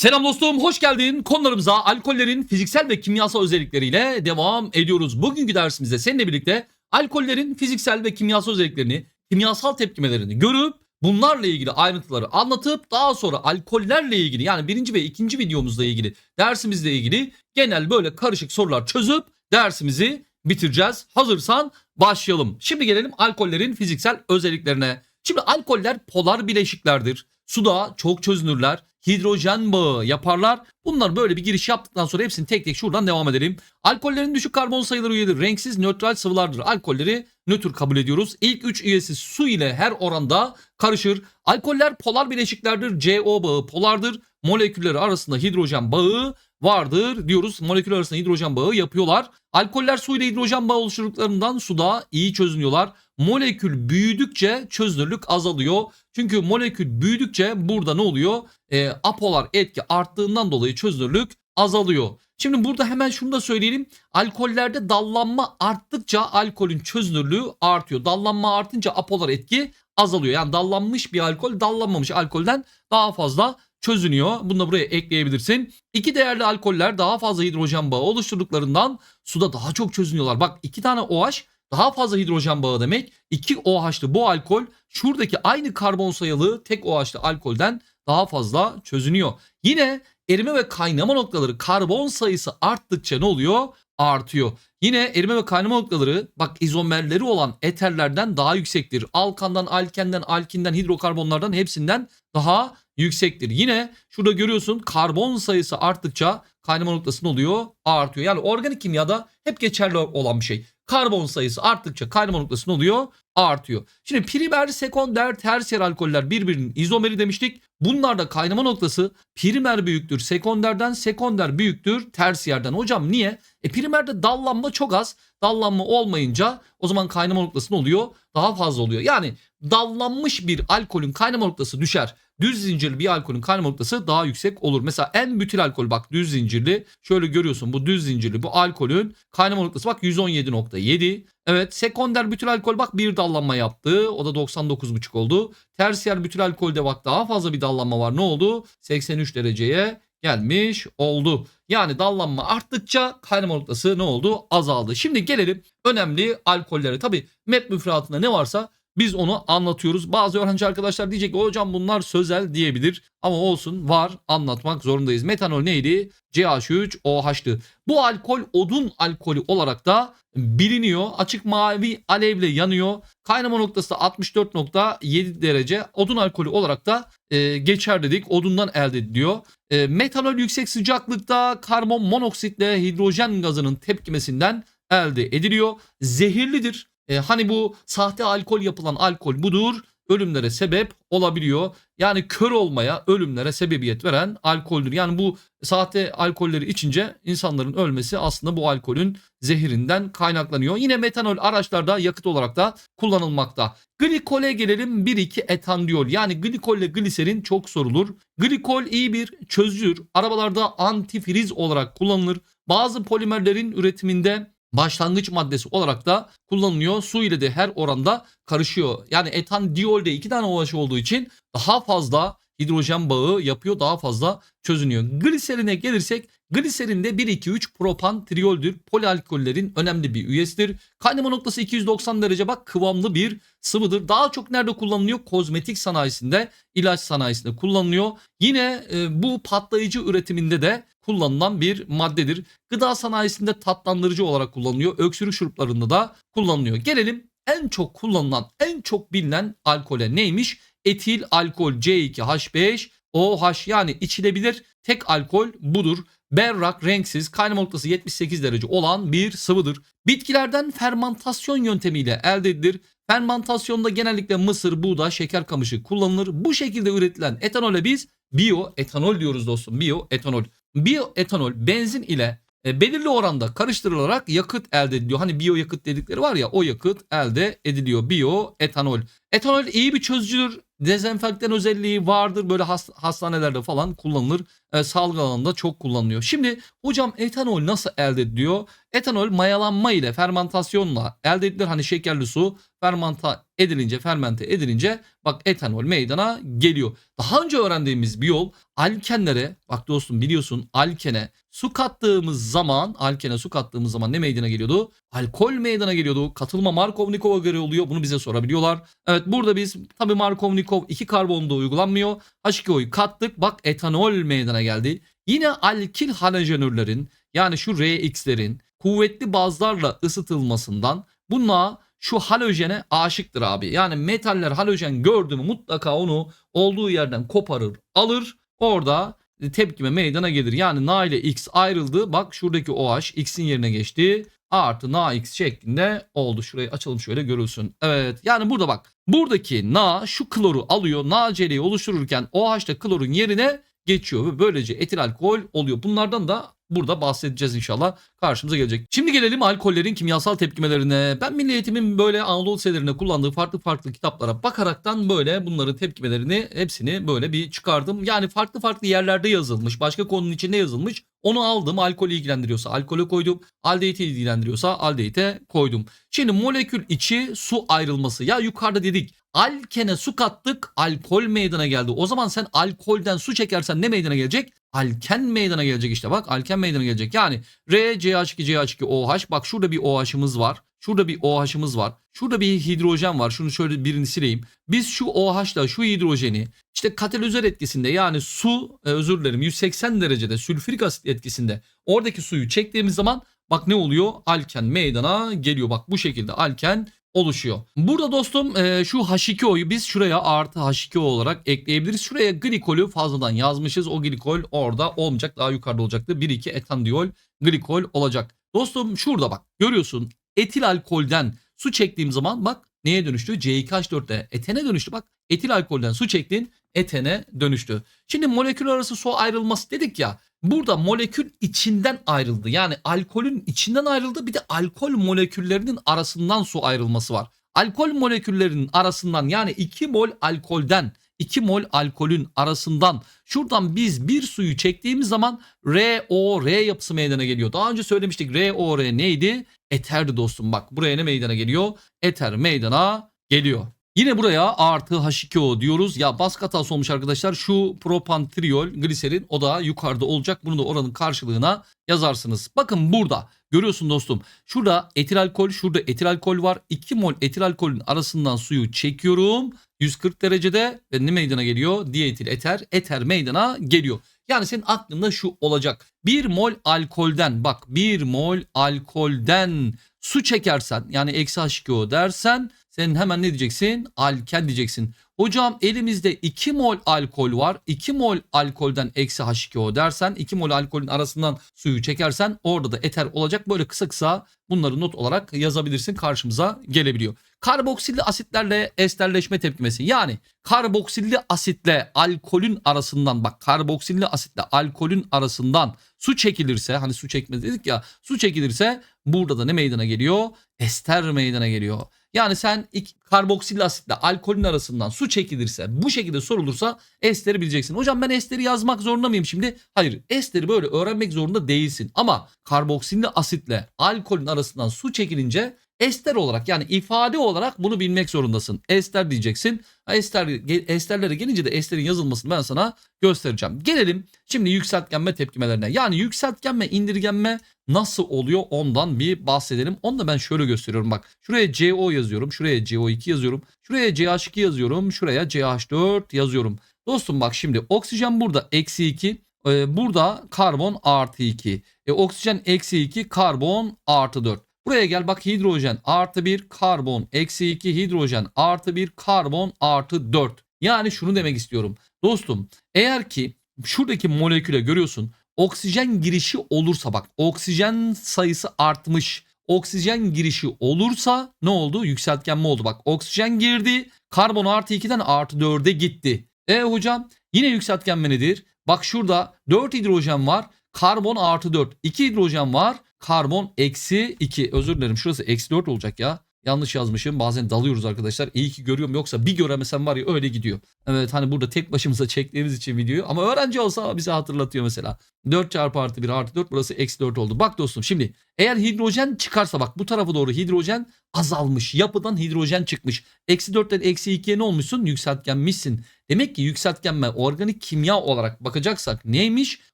Selam dostum, hoş geldin. Konularımıza alkollerin fiziksel ve kimyasal özellikleriyle devam ediyoruz. Bugünkü dersimizde seninle birlikte alkollerin fiziksel ve kimyasal özelliklerini, kimyasal tepkimelerini görüp bunlarla ilgili ayrıntıları anlatıp daha sonra alkollerle ilgili yani birinci ve ikinci videomuzla ilgili dersimizle ilgili genel böyle karışık sorular çözüp dersimizi bitireceğiz. Hazırsan başlayalım. Şimdi gelelim alkollerin fiziksel özelliklerine. Şimdi alkoller polar bileşiklerdir. Suda çok çözünürler. Hidrojen bağı yaparlar. Bunlar böyle bir giriş yaptıktan sonra hepsini tek tek şuradan devam edelim. Alkollerin düşük karbon sayıları üyedir. Renksiz nötral sıvılardır. Alkolleri nötr kabul ediyoruz. İlk 3 üyesi su ile her oranda karışır. Alkoller polar bileşiklerdir. CO bağı polardır. Molekülleri arasında hidrojen bağı vardır diyoruz. Moleküller arasında hidrojen bağı yapıyorlar. Alkoller su ile hidrojen bağı oluşturduklarından suda iyi çözünüyorlar. Molekül büyüdükçe çözünürlük azalıyor. Çünkü molekül büyüdükçe burada ne oluyor? E, apolar etki arttığından dolayı çözünürlük azalıyor. Şimdi burada hemen şunu da söyleyelim. Alkollerde dallanma arttıkça alkolün çözünürlüğü artıyor. Dallanma artınca apolar etki azalıyor. Yani dallanmış bir alkol dallanmamış alkolden daha fazla çözünüyor. Bunu da buraya ekleyebilirsin. İki değerli alkoller daha fazla hidrojen bağı oluşturduklarından suda daha çok çözünüyorlar. Bak iki tane OH daha fazla hidrojen bağı demek. 2 OH'lı bu alkol şuradaki aynı karbon sayılı tek OH'lı alkolden daha fazla çözünüyor. Yine erime ve kaynama noktaları karbon sayısı arttıkça ne oluyor? Artıyor. Yine erime ve kaynama noktaları bak izomerleri olan eterlerden daha yüksektir. Alkandan, alkenden, alkinden, hidrokarbonlardan hepsinden daha yüksektir. Yine şurada görüyorsun karbon sayısı arttıkça kaynama noktası ne oluyor? Artıyor. Yani organik kimyada hep geçerli olan bir şey. Karbon sayısı arttıkça kaynama noktası ne oluyor? Artıyor. Şimdi primer, sekonder, tersiyer alkoller birbirinin izomeri demiştik. Bunlarda kaynama noktası primer büyüktür sekonderden, sekonder büyüktür tersiyerden. Hocam niye? E primerde dallanma çok az. Dallanma olmayınca o zaman kaynama noktası ne oluyor? Daha fazla oluyor. Yani dallanmış bir alkolün kaynama noktası düşer. Düz zincirli bir alkolün kaynama noktası daha yüksek olur. Mesela en bütil alkol bak düz zincirli. Şöyle görüyorsun bu düz zincirli bu alkolün kaynama noktası bak 117.7. Evet sekonder bütil alkol bak bir dallanma yaptı. O da 99.5 oldu. Tersiyer bütil alkolde bak daha fazla bir dallanma var. Ne oldu? 83 dereceye gelmiş oldu. Yani dallanma arttıkça kaynama noktası ne oldu? Azaldı. Şimdi gelelim önemli alkollere. Tabi MEP müfredatında ne varsa biz onu anlatıyoruz. Bazı öğrenci arkadaşlar diyecek ki hocam bunlar sözel diyebilir. Ama olsun var anlatmak zorundayız. Metanol neydi? CH3OH'tı. Bu alkol odun alkolü olarak da biliniyor. Açık mavi alevle yanıyor. Kaynama noktası da 64.7 derece. Odun alkolü olarak da e, geçer dedik. Odundan elde ediliyor. E, metanol yüksek sıcaklıkta karbon monoksitle hidrojen gazının tepkimesinden elde ediliyor. Zehirlidir. E, hani bu sahte alkol yapılan alkol budur. Ölümlere sebep olabiliyor. Yani kör olmaya, ölümlere sebebiyet veren alkoldür. Yani bu sahte alkolleri içince insanların ölmesi aslında bu alkolün zehirinden kaynaklanıyor. Yine metanol araçlarda yakıt olarak da kullanılmakta. Glikole gelelim 1-2 etandiol. Yani glikol ile gliserin çok sorulur. Glikol iyi bir çözücüdür. Arabalarda antifriz olarak kullanılır. Bazı polimerlerin üretiminde başlangıç maddesi olarak da kullanılıyor. Su ile de her oranda karışıyor. Yani etan diolde iki tane OH olduğu için daha fazla hidrojen bağı yapıyor. Daha fazla çözünüyor. Gliserine gelirsek gliserin de 1-2-3 propan trioldür. Polialkollerin önemli bir üyesidir. Kaynama noktası 290 derece bak kıvamlı bir sıvıdır. Daha çok nerede kullanılıyor? Kozmetik sanayisinde, ilaç sanayisinde kullanılıyor. Yine e, bu patlayıcı üretiminde de kullanılan bir maddedir. Gıda sanayisinde tatlandırıcı olarak kullanılıyor. Öksürük şuruplarında da kullanılıyor. Gelelim en çok kullanılan, en çok bilinen alkole neymiş? Etil alkol C2H5 OH yani içilebilir tek alkol budur. Berrak, renksiz, kaynama noktası 78 derece olan bir sıvıdır. Bitkilerden fermantasyon yöntemiyle elde edilir. Fermantasyonda genellikle mısır, buğday, şeker kamışı kullanılır. Bu şekilde üretilen etanole biz bioetanol diyoruz dostum. Bioetanol. Bioetanol benzin ile e, belirli oranda karıştırılarak yakıt elde ediliyor. Hani biyo yakıt dedikleri var ya o yakıt elde ediliyor. Bioetanol. Etanol iyi bir çözücüdür. Dezenfektan özelliği vardır. Böyle hast- hastanelerde falan kullanılır. E, salgı alanında çok kullanılıyor. Şimdi hocam etanol nasıl elde ediliyor? Etanol mayalanma ile fermentasyonla elde edilir. Hani şekerli su fermanta edilince, fermente edilince bak etanol meydana geliyor. Daha önce öğrendiğimiz bir yol alkenlere bak dostum biliyorsun alkene su kattığımız zaman alkene su kattığımız zaman ne meydana geliyordu? Alkol meydana geliyordu. Katılma Markovnikov'a göre oluyor. Bunu bize sorabiliyorlar. Evet burada biz tabii Markovnikov 2 karbonda uygulanmıyor. H2O'yu kattık. Bak etanol meydana geldi. Yine alkil halojenürlerin yani şu RX'lerin kuvvetli bazlarla ısıtılmasından bununla şu halojene aşıktır abi. Yani metaller halojen gördü mü mutlaka onu olduğu yerden koparır alır. Orada tepkime meydana gelir. Yani Na ile X ayrıldı. Bak şuradaki OH X'in yerine geçti. Artı Na X şeklinde oldu. Şurayı açalım şöyle görülsün. Evet yani burada bak. Buradaki Na şu kloru alıyor. NaCl'yi oluştururken OH klorun yerine geçiyor ve böylece etil alkol oluyor. Bunlardan da burada bahsedeceğiz inşallah karşımıza gelecek. Şimdi gelelim alkollerin kimyasal tepkimelerine. Ben Milli Eğitim'in böyle Anadolu liselerinde kullandığı farklı farklı kitaplara bakaraktan böyle bunların tepkimelerini hepsini böyle bir çıkardım. Yani farklı farklı yerlerde yazılmış, başka konunun içinde yazılmış. Onu aldım. Alkolü ilgilendiriyorsa alkole koydum. Aldehiti ilgilendiriyorsa aldehite koydum. Şimdi molekül içi su ayrılması. Ya yukarıda dedik alkene su kattık alkol meydana geldi. O zaman sen alkolden su çekersen ne meydana gelecek? Alken meydana gelecek işte bak alken meydana gelecek. Yani R, CH2, CH2, OH bak şurada bir OH'ımız var. Şurada bir OH'ımız var. Şurada bir hidrojen var. Şunu şöyle birini sileyim. Biz şu OH'la şu hidrojeni işte katalizör etkisinde yani su e, özür dilerim 180 derecede sülfürik asit etkisinde oradaki suyu çektiğimiz zaman bak ne oluyor? Alken meydana geliyor. Bak bu şekilde alken oluşuyor. Burada dostum e, şu H2O'yu biz şuraya artı H2O olarak ekleyebiliriz. Şuraya glikolü fazladan yazmışız. O glikol orada olmayacak. Daha yukarıda olacaktı. 1-2 etandiol glikol olacak. Dostum şurada bak görüyorsun etil alkolden su çektiğim zaman bak neye dönüştü? C2H4'te etene dönüştü. Bak etil alkolden su çektin etene dönüştü. Şimdi molekül arası su ayrılması dedik ya. Burada molekül içinden ayrıldı. Yani alkolün içinden ayrıldı. Bir de alkol moleküllerinin arasından su ayrılması var. Alkol moleküllerinin arasından yani 2 mol alkolden 2 mol alkolün arasından şuradan biz bir suyu çektiğimiz zaman ROR yapısı meydana geliyor. Daha önce söylemiştik ROR neydi? Eterdi dostum bak buraya ne meydana geliyor? Eter meydana geliyor. Yine buraya artı H2O diyoruz. Ya baskı hatası olmuş arkadaşlar. Şu propantriol gliserin o da yukarıda olacak. Bunu da oranın karşılığına yazarsınız. Bakın burada görüyorsun dostum. Şurada etil alkol, şurada etil alkol var. 2 mol etil alkolün arasından suyu çekiyorum. 140 derecede ve ne meydana geliyor? Dietil eter, eter meydana geliyor. Yani senin aklında şu olacak. 1 mol alkolden bak 1 mol alkolden su çekersen yani eksi H2O dersen sen hemen ne diyeceksin? Alken diyeceksin. Hocam elimizde 2 mol alkol var. 2 mol alkolden eksi H2O dersen 2 mol alkolün arasından suyu çekersen orada da eter olacak. Böyle kısa kısa bunları not olarak yazabilirsin karşımıza gelebiliyor. Karboksilli asitlerle esterleşme tepkimesi yani karboksilli asitle alkolün arasından bak karboksilli asitle alkolün arasından su çekilirse hani su çekmez dedik ya su çekilirse burada da ne meydana geliyor? Ester meydana geliyor. Yani sen karboksil asitle alkolün arasından su çekilirse bu şekilde sorulursa esteri bileceksin. Hocam ben esteri yazmak zorunda mıyım şimdi? Hayır esteri böyle öğrenmek zorunda değilsin. Ama karboksilli asitle alkolün arasından su çekilince ester olarak yani ifade olarak bunu bilmek zorundasın. Ester diyeceksin. Ester, esterlere gelince de esterin yazılmasını ben sana göstereceğim. Gelelim şimdi yükseltgenme tepkimelerine. Yani yükseltgenme indirgenme nasıl oluyor ondan bir bahsedelim. Onu da ben şöyle gösteriyorum bak. Şuraya CO yazıyorum. Şuraya CO2 yazıyorum. Şuraya CH2 yazıyorum. Şuraya CH4 yazıyorum. Dostum bak şimdi oksijen burada eksi 2. Ee, burada karbon artı 2. E, oksijen eksi 2 karbon artı 4. Buraya gel bak hidrojen artı 1 karbon eksi 2 hidrojen artı 1 karbon artı 4. Yani şunu demek istiyorum. Dostum eğer ki şuradaki moleküle görüyorsun oksijen girişi olursa bak oksijen sayısı artmış. Oksijen girişi olursa ne oldu? Yükseltgenme oldu. Bak oksijen girdi. Karbon artı 2'den artı 4'e gitti. E hocam yine yükseltgenme nedir? Bak şurada 4 hidrojen var. Karbon artı 4. 2 hidrojen var. Karbon eksi 2. Özür dilerim şurası eksi 4 olacak ya. Yanlış yazmışım. Bazen dalıyoruz arkadaşlar. İyi ki görüyorum yoksa bir göremesem var ya öyle gidiyor. Evet hani burada tek başımıza çektiğimiz için videoyu ama öğrenci olsa bize hatırlatıyor mesela. 4 çarpı artı 1 artı 4 burası eksi 4 oldu. Bak dostum şimdi eğer hidrojen çıkarsa bak bu tarafa doğru hidrojen azalmış. Yapıdan hidrojen çıkmış. Eksi 4'ten eksi 2'ye ne olmuşsun? Yükseltgenmişsin. Demek ki yükseltgenme organik kimya olarak bakacaksak neymiş?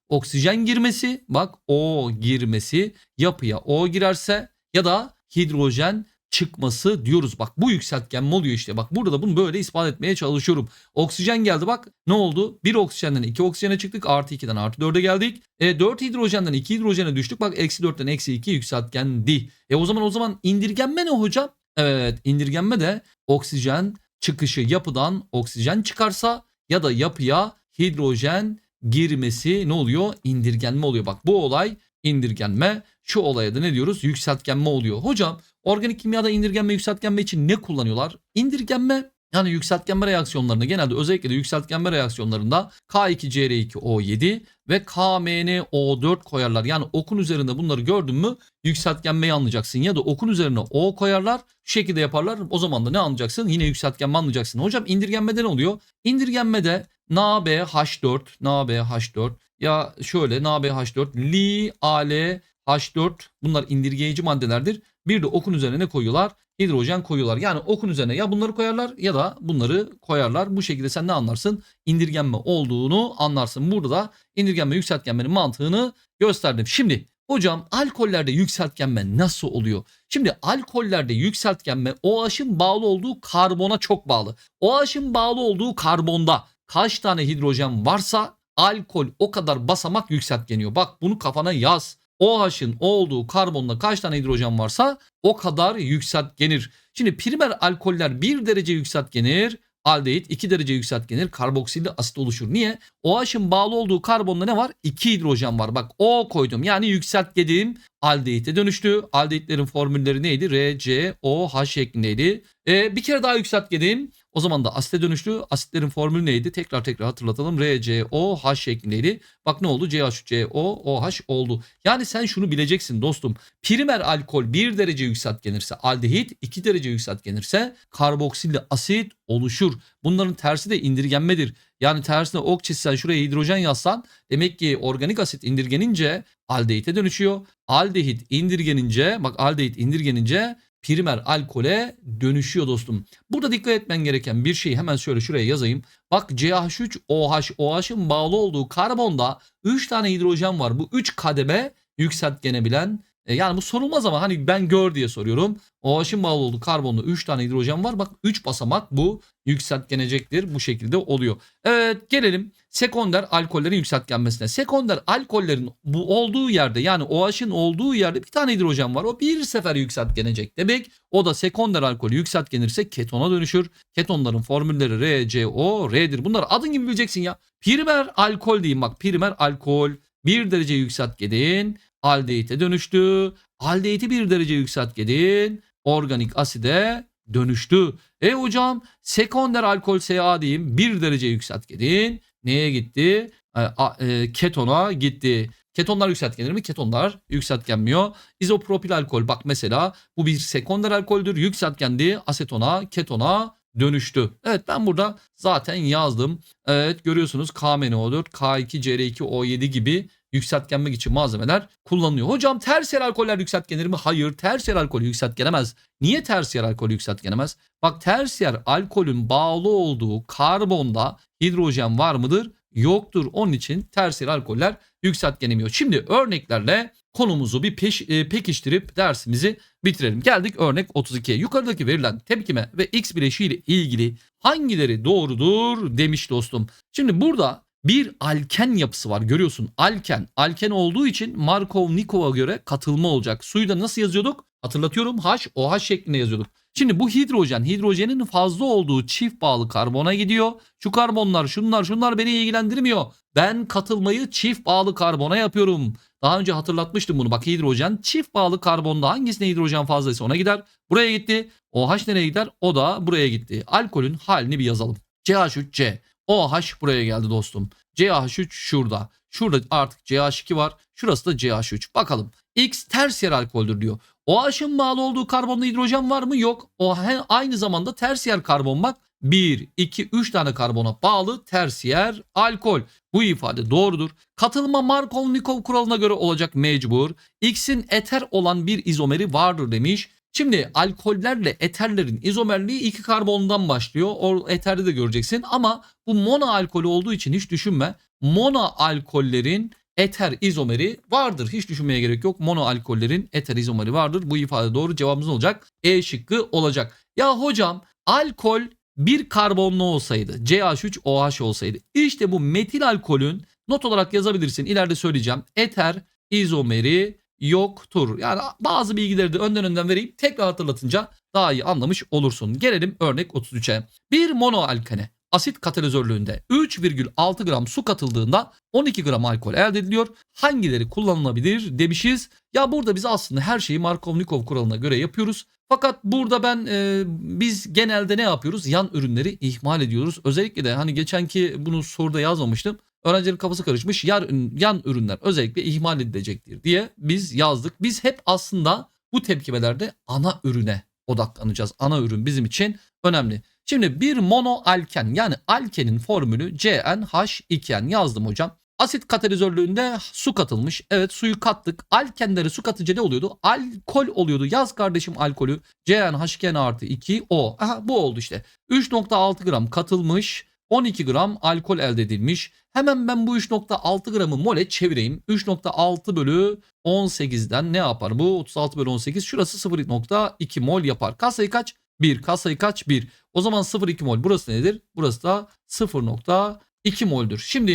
Oksijen girmesi bak O girmesi yapıya O girerse ya da hidrojen çıkması diyoruz. Bak bu yükseltgenme oluyor işte. Bak burada da bunu böyle ispat etmeye çalışıyorum. Oksijen geldi bak ne oldu? Bir oksijenden 2 oksijene çıktık. Artı 2'den artı 4'e geldik. E, 4 hidrojenden 2 hidrojene düştük. Bak eksi 4'ten eksi 2 yükseltgendi. E o zaman o zaman indirgenme ne hocam? Evet indirgenme de oksijen çıkışı yapıdan oksijen çıkarsa ya da yapıya hidrojen girmesi ne oluyor? İndirgenme oluyor. Bak bu olay indirgenme. Şu olaya da ne diyoruz? Yükseltgenme oluyor. Hocam organik kimyada indirgenme yükseltgenme için ne kullanıyorlar? İndirgenme yani yükseltgenme reaksiyonlarında genelde özellikle de yükseltgenme reaksiyonlarında K2CR2O7 ve KMnO4 koyarlar. Yani okun üzerinde bunları gördün mü yükseltgenmeyi anlayacaksın. Ya da okun üzerine O koyarlar. Şu şekilde yaparlar. O zaman da ne anlayacaksın? Yine yükseltgenme anlayacaksın. Hocam indirgenmede ne oluyor? İndirgenmede NaBH4, NaBH4 ya şöyle NaBH4, Li, Al, H4 bunlar indirgeyici maddelerdir. Bir de okun üzerine ne koyuyorlar? Hidrojen koyuyorlar. Yani okun üzerine ya bunları koyarlar ya da bunları koyarlar. Bu şekilde sen ne anlarsın? İndirgenme olduğunu anlarsın. Burada da indirgenme yükseltgenmenin mantığını gösterdim. Şimdi hocam alkollerde yükseltgenme nasıl oluyor? Şimdi alkollerde yükseltgenme OH'ın bağlı olduğu karbona çok bağlı. OH'ın bağlı olduğu karbonda kaç tane hidrojen varsa alkol o kadar basamak yükseltgeniyor. Bak bunu kafana yaz. OH'ın olduğu karbonda kaç tane hidrojen varsa o kadar yükseltgenir. Şimdi primer alkoller 1 derece yükseltgenir. Aldehit 2 derece yükseltgenir. Karboksilli asit oluşur. Niye? OH'ın bağlı olduğu karbonda ne var? 2 hidrojen var. Bak O koydum. Yani yükseltgediğim aldehite dönüştü. Aldehitlerin formülleri neydi? R, C, O, H şeklindeydi. Ee, bir kere daha yükseltgediğim o zaman da asite dönüştü. Asitlerin formülü neydi? Tekrar tekrar hatırlatalım. R, C, O, H şeklindeydi. Bak ne oldu? CH, C, O, OH oldu. Yani sen şunu bileceksin dostum. Primer alkol 1 derece yükseltgenirse aldehit 2 derece yükseltgenirse karboksilli asit oluşur. Bunların tersi de indirgenmedir. Yani tersine ok çizsen şuraya hidrojen yazsan demek ki organik asit indirgenince aldehite dönüşüyor. Aldehit indirgenince bak aldehit indirgenince primer alkole dönüşüyor dostum. Burada dikkat etmen gereken bir şeyi hemen şöyle şuraya yazayım. Bak CH3 OH OH'ın bağlı olduğu karbonda 3 tane hidrojen var. Bu 3 kademe yükseltgenebilen e, yani bu sorulmaz ama hani ben gör diye soruyorum. OH'ın bağlı olduğu karbonda 3 tane hidrojen var. Bak 3 basamak bu yükseltgenecektir. Bu şekilde oluyor. Evet gelelim sekonder alkollerin yükseltgenmesine. Sekonder alkollerin bu olduğu yerde yani OH'ın olduğu yerde bir tane hidrojen var. O bir sefer yükseltgenecek demek. O da sekonder alkol yükseltgenirse ketona dönüşür. Ketonların formülleri R, C, O, R'dir. Bunlar adın gibi bileceksin ya. Primer alkol diyeyim bak. Primer alkol 1 derece yükseltgedin aldehite dönüştü. Aldehiti bir derece yükseltgedin. Organik aside dönüştü. E hocam sekonder alkol SA diyeyim bir derece yükseltgedin. Neye gitti? E, e, ketona gitti. Ketonlar yükseltgenir mi? Ketonlar yükseltgenmiyor. İzopropil alkol bak mesela bu bir sekonder alkoldür. Yükseltgendi asetona, ketona dönüştü. Evet ben burada zaten yazdım. Evet görüyorsunuz KMNO4, K2CR2O7 gibi yükseltgenmek için malzemeler kullanılıyor. Hocam tersiyer alkoller yükseltgenir mi? Hayır tersiyer alkol yükseltgenemez. Niye tersiyer alkol yükseltgenemez? Bak tersiyer alkolün bağlı olduğu karbonda hidrojen var mıdır? Yoktur. Onun için tersiyer alkoller yükseltgenemiyor. Şimdi örneklerle konumuzu bir peş, e, pekiştirip dersimizi bitirelim. Geldik örnek 32'ye. Yukarıdaki verilen tepkime ve X bileşiği ile ilgili hangileri doğrudur demiş dostum. Şimdi burada bir alken yapısı var görüyorsun. Alken. Alken olduğu için Markov-Nikov'a göre katılma olacak. Suyu da nasıl yazıyorduk? Hatırlatıyorum H, OH şeklinde yazıyorduk. Şimdi bu hidrojen, hidrojenin fazla olduğu çift bağlı karbona gidiyor. Şu karbonlar, şunlar, şunlar beni ilgilendirmiyor. Ben katılmayı çift bağlı karbona yapıyorum. Daha önce hatırlatmıştım bunu. Bak hidrojen çift bağlı karbonda hangisine hidrojen fazlaysa ona gider. Buraya gitti. OH nereye gider? O da buraya gitti. Alkolün halini bir yazalım. CH3C. OH buraya geldi dostum. CH3 şurada. Şurada artık CH2 var. Şurası da CH3. Bakalım. X ters yer alkoldür diyor. OH'ın bağlı olduğu karbonlu hidrojen var mı? Yok. O he- aynı zamanda ters yer karbon bak. 1, 2, 3 tane karbona bağlı ters yer alkol. Bu ifade doğrudur. Katılma Markov-Nikov kuralına göre olacak mecbur. X'in eter olan bir izomeri vardır demiş. Şimdi alkollerle eterlerin izomerliği iki karbondan başlıyor. O eterde de göreceksin ama bu mono alkolü olduğu için hiç düşünme. Mono alkollerin eter izomeri vardır. Hiç düşünmeye gerek yok. Mono alkollerin eter izomeri vardır. Bu ifade doğru. Cevabımız olacak? E şıkkı olacak. Ya hocam alkol bir karbonlu olsaydı CH3OH olsaydı işte bu metil alkolün not olarak yazabilirsin. İleride söyleyeceğim. Eter izomeri yoktur. Yani bazı bilgileri de önden önden vereyim. Tekrar hatırlatınca daha iyi anlamış olursun. Gelelim örnek 33'e. Bir monoalkane asit katalizörlüğünde 3,6 gram su katıldığında 12 gram alkol elde ediliyor. Hangileri kullanılabilir demişiz. Ya burada biz aslında her şeyi Markov-Nikov kuralına göre yapıyoruz. Fakat burada ben e, biz genelde ne yapıyoruz? Yan ürünleri ihmal ediyoruz. Özellikle de hani geçenki bunu soruda yazmamıştım. Öğrencilerin kafası karışmış. Yan, yan ürünler özellikle ihmal edilecektir diye biz yazdık. Biz hep aslında bu tepkimelerde ana ürüne odaklanacağız. Ana ürün bizim için önemli. Şimdi bir monoalken yani alkenin formülü CnH2n yazdım hocam. Asit katalizörlüğünde su katılmış. Evet suyu kattık. Alkenleri su katınca ne oluyordu? Alkol oluyordu. Yaz kardeşim alkolü. CnH2n artı 2 O. Aha bu oldu işte. 3.6 gram katılmış. 12 gram alkol elde edilmiş. Hemen ben bu 3.6 gramı mole çevireyim. 3.6 bölü 18'den ne yapar bu? 36 bölü 18 şurası 0.2 mol yapar. Kasayı kaç? 1. Kasayı kaç? 1. O zaman 0.2 mol burası nedir? Burası da 0.2 mol'dür. Şimdi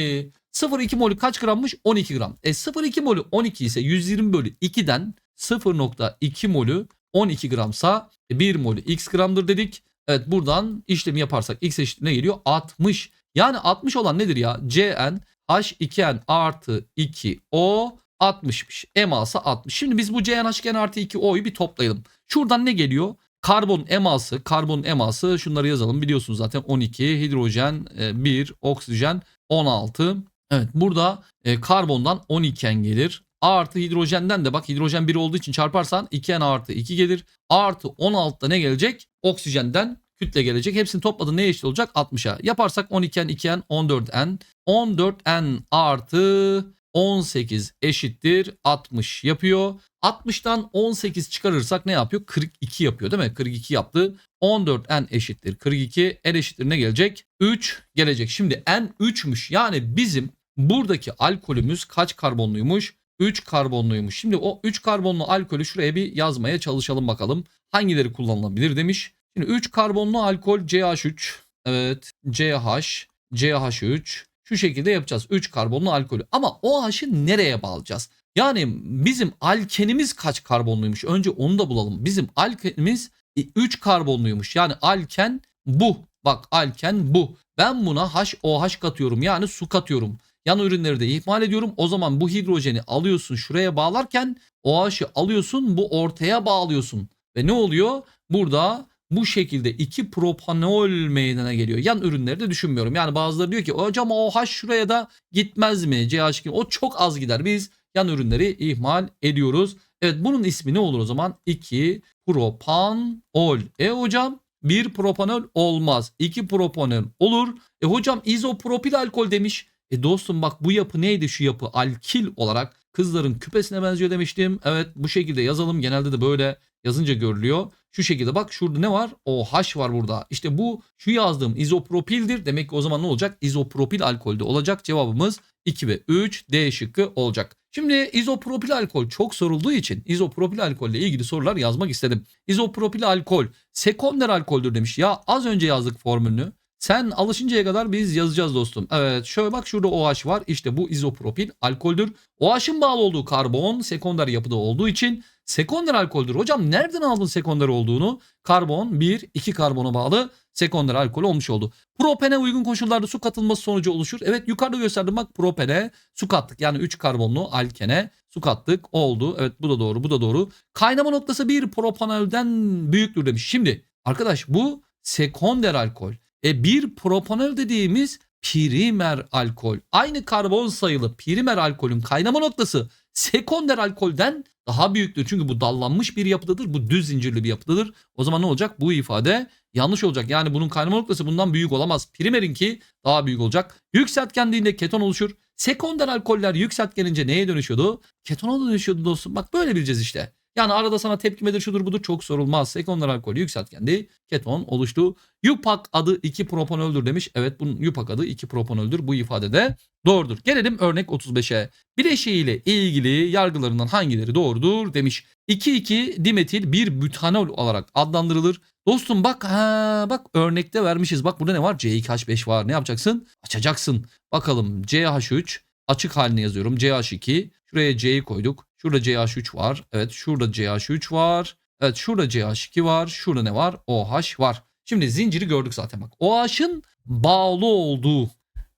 0.2 molü kaç grammış? 12 gram. E 0.2 molü 12 ise 120 bölü 2'den 0.2 molü 12 gramsa 1 molü x gramdır dedik. Evet buradan işlemi yaparsak x eşittir ne geliyor? 60. Yani 60 olan nedir ya? Cn H2n artı 2O 60'mış. Eması 60. Şimdi biz bu Cn H2n artı 2O'yu bir toplayalım. Şuradan ne geliyor? Karbon eması, karbon eması şunları yazalım biliyorsunuz zaten 12, hidrojen e, 1, oksijen 16. Evet burada e, karbondan 12'en gelir. Artı hidrojenden de bak hidrojen 1 olduğu için çarparsan 2n artı 2 gelir. Artı 16'da ne gelecek? Oksijenden kütle gelecek. Hepsini topladın ne eşit olacak? 60'a. Yaparsak 12n, 2n, 14n. 14n artı 18 eşittir 60 yapıyor. 60'tan 18 çıkarırsak ne yapıyor? 42 yapıyor değil mi? 42 yaptı. 14n eşittir 42. n eşittir ne gelecek? 3 gelecek. Şimdi n 3'müş. Yani bizim buradaki alkolümüz kaç karbonluymuş? 3 karbonluymuş. Şimdi o 3 karbonlu alkolü şuraya bir yazmaya çalışalım bakalım. Hangileri kullanılabilir demiş. Şimdi 3 karbonlu alkol CH3. Evet CH, CH3. Şu şekilde yapacağız. 3 karbonlu alkolü. Ama OH'ı nereye bağlayacağız? Yani bizim alkenimiz kaç karbonluymuş? Önce onu da bulalım. Bizim alkenimiz 3 karbonluymuş. Yani alken bu. Bak alken bu. Ben buna HOH katıyorum. Yani su katıyorum. Yan ürünleri de ihmal ediyorum. O zaman bu hidrojeni alıyorsun şuraya bağlarken OH'ı alıyorsun bu ortaya bağlıyorsun. Ve ne oluyor? Burada bu şekilde 2 propanol meydana geliyor. Yan ürünleri de düşünmüyorum. Yani bazıları diyor ki hocam OH şuraya da gitmez mi? CH2 o çok az gider. Biz yan ürünleri ihmal ediyoruz. Evet bunun ismi ne olur o zaman? 2 propanol. E hocam 1 propanol olmaz. 2 propanol olur. E hocam izopropil alkol demiş. E dostum bak bu yapı neydi şu yapı? Alkil olarak kızların küpesine benziyor demiştim. Evet bu şekilde yazalım. Genelde de böyle yazınca görülüyor. Şu şekilde bak şurada ne var? O H var burada. İşte bu şu yazdığım izopropildir. Demek ki o zaman ne olacak? İzopropil alkolde olacak. Cevabımız 2 ve 3 D şıkkı olacak. Şimdi izopropil alkol çok sorulduğu için izopropil alkolle ilgili sorular yazmak istedim. İzopropil alkol sekonder alkoldür demiş. Ya az önce yazdık formülünü. Sen alışıncaya kadar biz yazacağız dostum. Evet şöyle bak şurada OH var. İşte bu izopropil alkoldür. OH'ın bağlı olduğu karbon sekonder yapıda olduğu için sekonder alkoldür. Hocam nereden aldın sekonder olduğunu? Karbon 1, 2 karbona bağlı sekonder alkol olmuş oldu. Propene uygun koşullarda su katılması sonucu oluşur. Evet yukarıda gösterdim bak propene su kattık. Yani 3 karbonlu alkene su kattık oldu. Evet bu da doğru bu da doğru. Kaynama noktası 1 propanolden büyüktür demiş. Şimdi arkadaş bu sekonder alkol. E bir propanol dediğimiz primer alkol. Aynı karbon sayılı primer alkolün kaynama noktası sekonder alkolden daha büyüktür. Çünkü bu dallanmış bir yapıdadır. Bu düz zincirli bir yapıdadır. O zaman ne olacak? Bu ifade yanlış olacak. Yani bunun kaynama noktası bundan büyük olamaz. Primerinki daha büyük olacak. Yükseltgenliğinde keton oluşur. Sekonder alkoller yükseltgenince neye dönüşüyordu? Ketona dönüşüyordu dostum. Bak böyle bileceğiz işte. Yani arada sana tepkimedir şudur budur çok sorulmaz. Sekonder alkol yükseltgendi. Keton oluştu. Yupak adı 2 propanoldür demiş. Evet bunun Yupak adı 2 propanoldür. Bu ifade de doğrudur. Gelelim örnek 35'e. Bileşiği ile ilgili yargılarından hangileri doğrudur demiş. 2,2 dimetil bir butanol olarak adlandırılır. Dostum bak ha bak örnekte vermişiz. Bak burada ne var? C2H5 var. Ne yapacaksın? Açacaksın. Bakalım CH3 açık haline yazıyorum. CH2 şuraya C'yi koyduk. Şurada CH3 var. Evet şurada CH3 var. Evet şurada CH2 var. Şurada ne var? OH var. Şimdi zinciri gördük zaten bak. OH'ın bağlı olduğu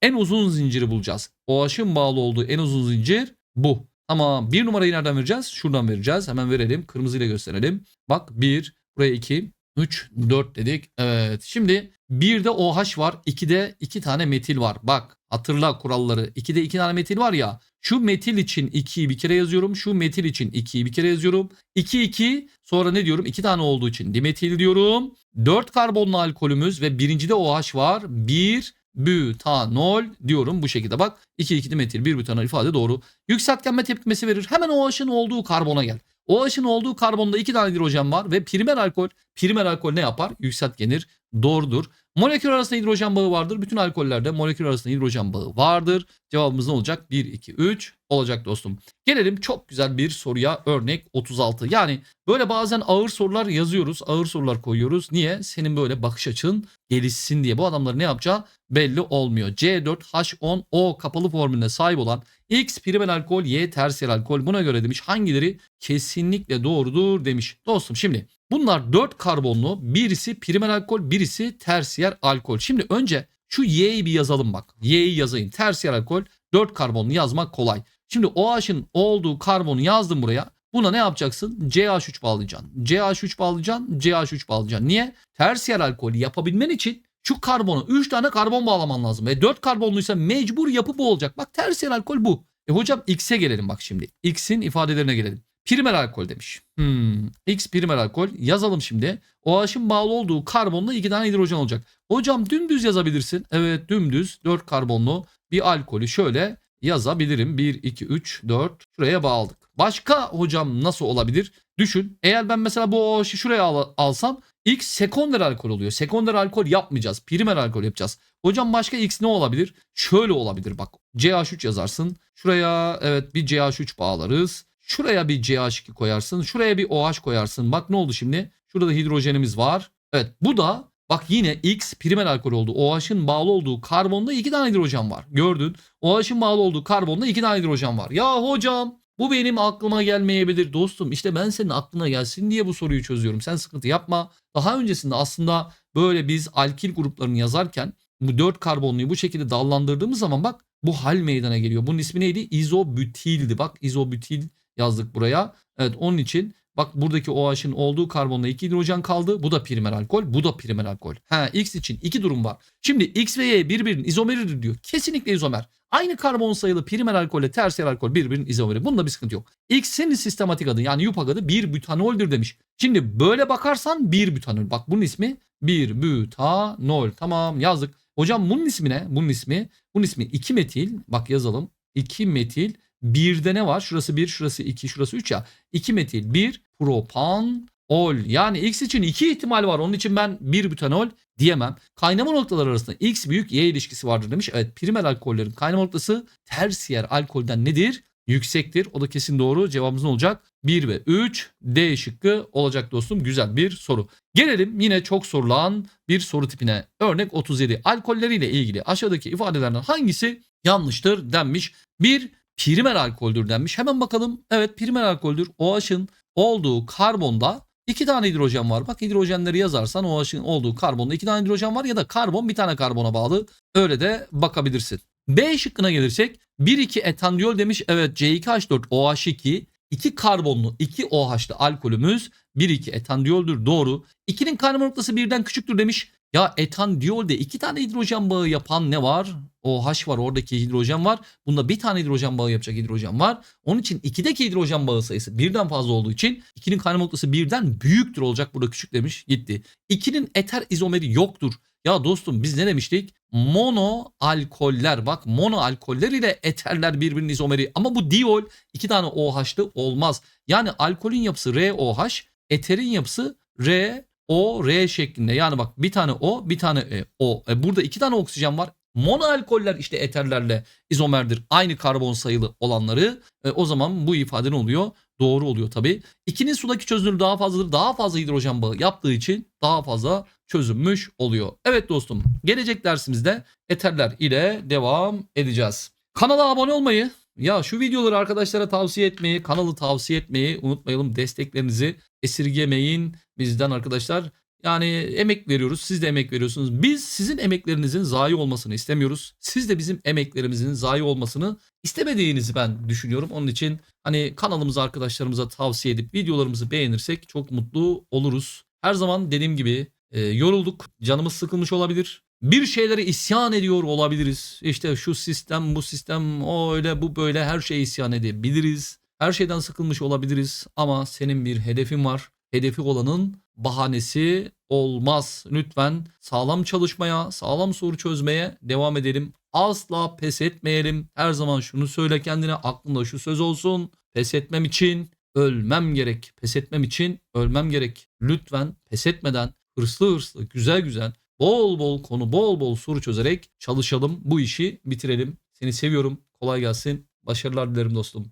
en uzun zinciri bulacağız. OH'ın bağlı olduğu en uzun zincir bu. Ama bir numarayı nereden vereceğiz? Şuradan vereceğiz. Hemen verelim. Kırmızıyla gösterelim. Bak 1, buraya 2, 3, 4 dedik. Evet. Şimdi 1'de OH var. 2'de 2 tane metil var. Bak hatırla kuralları. 2'de 2 tane metil var ya. Şu metil için 2'yi bir kere yazıyorum. Şu metil için 2'yi bir kere yazıyorum. 2 2 sonra ne diyorum? 2 tane olduğu için dimetil diyorum. 4 karbonlu alkolümüz ve birincide OH var. 1 butanol diyorum bu şekilde bak 2 2 dimetil 1 butanol ifade doğru. Yükseltgenme tepkimesi verir. Hemen OH'ın olduğu karbona gel. OH'ın olduğu karbonda 2 tane hidrojen var ve primer alkol. Primer alkol ne yapar? Yükseltgenir. Doğrudur. Molekül arasında hidrojen bağı vardır. Bütün alkollerde molekül arasında hidrojen bağı vardır. Cevabımız ne olacak? 1, 2, 3 olacak dostum. Gelelim çok güzel bir soruya örnek 36. Yani böyle bazen ağır sorular yazıyoruz. Ağır sorular koyuyoruz. Niye? Senin böyle bakış açın gelişsin diye. Bu adamların ne yapacağı belli olmuyor. C4H10O kapalı formülüne sahip olan X primer alkol, Y tersiyer alkol. Buna göre demiş hangileri kesinlikle doğrudur demiş. Dostum şimdi bunlar 4 karbonlu. Birisi primer alkol, birisi tersiyer alkol. Şimdi önce şu Y'yi bir yazalım bak. Y'yi yazayım. Tersiyer alkol 4 karbonlu yazmak kolay. Şimdi OH'ın olduğu karbonu yazdım buraya. Buna ne yapacaksın? CH3 bağlayacaksın. CH3 bağlayacaksın. CH3 bağlayacaksın. Niye? Tersiyer alkolü yapabilmen için şu karbonu 3 tane karbon bağlaman lazım. Ve 4 karbonluysa mecbur yapı bu olacak. Bak tersiyer alkol bu. E hocam X'e gelelim bak şimdi. X'in ifadelerine gelelim. Primer alkol demiş. Hmm. X primer alkol yazalım şimdi. OH'ın bağlı olduğu karbonla 2 tane hidrojen olacak. Hocam dümdüz yazabilirsin. Evet dümdüz 4 karbonlu bir alkolü şöyle yazabilirim. 1, 2, 3, 4 şuraya bağladık. Başka hocam nasıl olabilir? Düşün. Eğer ben mesela bu OH'ı şuraya al- alsam X sekonder alkol oluyor. Sekonder alkol yapmayacağız. Primer alkol yapacağız. Hocam başka X ne olabilir? Şöyle olabilir bak. CH3 yazarsın. Şuraya evet bir CH3 bağlarız. Şuraya bir CH2 koyarsın. Şuraya bir OH koyarsın. Bak ne oldu şimdi? Şurada hidrojenimiz var. Evet bu da bak yine X primer alkol oldu. OH'ın bağlı olduğu karbonda iki tane hidrojen var. Gördün. OH'ın bağlı olduğu karbonda iki tane hidrojen var. Ya hocam bu benim aklıma gelmeyebilir dostum. İşte ben senin aklına gelsin diye bu soruyu çözüyorum. Sen sıkıntı yapma. Daha öncesinde aslında böyle biz alkil gruplarını yazarken bu 4 karbonluyu bu şekilde dallandırdığımız zaman bak bu hal meydana geliyor. Bunun ismi neydi? İzobutildi. Bak izobutil yazdık buraya. Evet onun için bak buradaki OH'ın olduğu karbonda 2 hidrojen kaldı. Bu da primer alkol. Bu da primer alkol. Ha X için iki durum var. Şimdi X ve Y birbirinin izomeridir diyor. Kesinlikle izomer. Aynı karbon sayılı primer alkolle tersiyer alkol birbirinin izomeri. Bunda bir sıkıntı yok. X'in sistematik adı yani yupak adı 1 butanoldür demiş. Şimdi böyle bakarsan 1 butanol. Bak bunun ismi 1 butanol. Tamam yazdık. Hocam bunun ismi ne? Bunun ismi bunun ismi 2 metil. Bak yazalım. 2 metil. Birde ne var? Şurası 1, şurası 2, şurası 3 ya. 2 metil 1 propan ol. Yani X için 2 ihtimal var. Onun için ben 1 butanol diyemem. Kaynama noktaları arasında X büyük Y ilişkisi vardır demiş. Evet primer alkollerin kaynama noktası tersiyer alkolden nedir? Yüksektir. O da kesin doğru. Cevabımız ne olacak? 1 ve 3 D şıkkı olacak dostum. Güzel bir soru. Gelelim yine çok sorulan bir soru tipine. Örnek 37. Alkolleriyle ilgili aşağıdaki ifadelerden hangisi yanlıştır denmiş. Bir primer alkoldür denmiş. Hemen bakalım. Evet primer alkoldür. OH'ın olduğu karbonda iki tane hidrojen var. Bak hidrojenleri yazarsan OH'ın olduğu karbonda iki tane hidrojen var ya da karbon bir tane karbona bağlı. Öyle de bakabilirsin. B şıkkına gelirsek 1-2 etandiyol demiş. Evet C2H4 OH2 2 karbonlu 2 OH'lı alkolümüz 1-2 etandiyoldür doğru. 2'nin kaynama noktası birden küçüktür demiş. Ya etan diolde iki tane hidrojen bağı yapan ne var? OH var oradaki hidrojen var. Bunda bir tane hidrojen bağı yapacak hidrojen var. Onun için 2'deki hidrojen bağı sayısı birden fazla olduğu için 2'nin kaynama noktası birden büyüktür olacak. Burada küçük demiş gitti. 2'nin eter izomeri yoktur. Ya dostum biz ne demiştik? Mono alkoller bak mono alkoller ile eterler birbirinin izomeri ama bu diol iki tane OH'lı olmaz. Yani alkolün yapısı ROH, eterin yapısı R O R şeklinde. Yani bak bir tane O, bir tane e, O. E, burada iki tane oksijen var. Mono alkoller işte eterlerle izomerdir. Aynı karbon sayılı olanları. E, o zaman bu ifade ne oluyor? Doğru oluyor tabii. İkinin sudaki çözünürlüğü daha fazladır. Daha fazla hidrojen bağı yaptığı için daha fazla çözünmüş oluyor. Evet dostum gelecek dersimizde eterler ile devam edeceğiz. Kanala abone olmayı, ya şu videoları arkadaşlara tavsiye etmeyi, kanalı tavsiye etmeyi unutmayalım. Desteklerinizi esirgemeyin bizden arkadaşlar. Yani emek veriyoruz. Siz de emek veriyorsunuz. Biz sizin emeklerinizin zayi olmasını istemiyoruz. Siz de bizim emeklerimizin zayi olmasını istemediğinizi ben düşünüyorum. Onun için hani kanalımızı arkadaşlarımıza tavsiye edip videolarımızı beğenirsek çok mutlu oluruz. Her zaman dediğim gibi e, yorulduk. Canımız sıkılmış olabilir. Bir şeylere isyan ediyor olabiliriz. İşte şu sistem, bu sistem, o öyle, bu böyle her şeye isyan edebiliriz. Her şeyden sıkılmış olabiliriz ama senin bir hedefin var. Hedefi olanın bahanesi olmaz. Lütfen sağlam çalışmaya, sağlam soru çözmeye devam edelim. Asla pes etmeyelim. Her zaman şunu söyle kendine, aklında şu söz olsun. Pes etmem için ölmem gerek. Pes etmem için ölmem gerek. Lütfen pes etmeden hırslı hırslı, güzel güzel, bol bol konu, bol bol soru çözerek çalışalım. Bu işi bitirelim. Seni seviyorum. Kolay gelsin. Başarılar dilerim dostum.